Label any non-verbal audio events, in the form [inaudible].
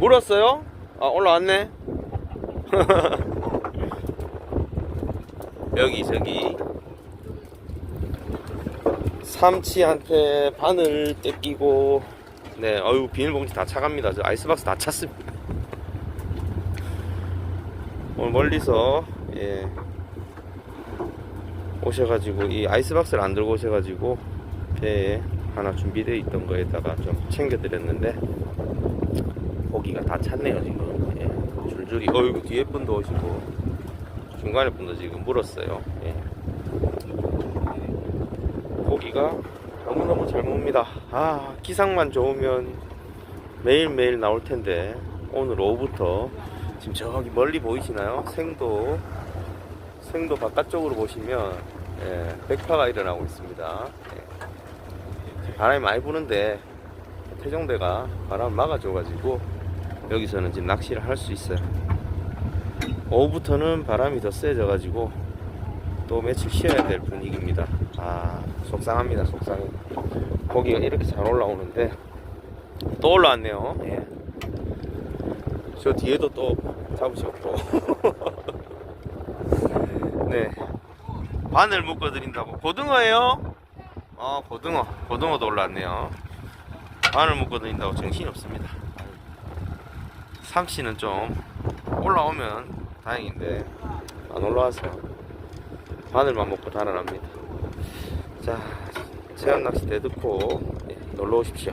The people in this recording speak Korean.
물었어요? 아 올라왔네. [laughs] 여기 저기. 삼치한테 바늘 뜯기고. 네 어유 비닐봉지 다 차갑니다. 저 아이스박스 다 찼습니다. 오늘 멀리서 예. 오셔가지고 이 아이스박스를 안 들고 오셔가지고 배에 하나 준비되어 있던 거에다가 좀 챙겨드렸는데 고기가 다 찼네요 지금. 예. 줄줄이. 어이구 뒤에 분도 오시고. 중간에 분도 지금 물었어요. 예. 고기가 너무너무 잘 먹습니다. 아 기상만 좋으면 매일매일 나올 텐데. 오늘 오후부터 지금 저기 멀리 보이시나요? 생도 생도 바깥쪽으로 보시면 예, 백파가 일어나고 있습니다. 예. 바람이 많이 부는데 태종대가 바람 막아줘가지고 여기서는 지금 낚시를 할 수 있어요. 오후부터는 바람이 더 세져 가지고 또 며칠 쉬어야 될 분위기입니다. 아 속상합니다. 속상해. 고기가 이렇게 잘 올라오는데 또 올라왔네요. 예. 저 뒤에도 또 잡으셨고. [laughs] 네. 바늘 묶어 드린다고. 고등어예요? 어 고등어. 고등어도 올라왔네요. 바늘 묶어 드린다고 정신이 없습니다. 삼치는 좀 올라오면 다행인데 안 올라와서 바늘만 먹고 달아납니다. 자, 체험 낚시 대듣고 놀러 오십시오.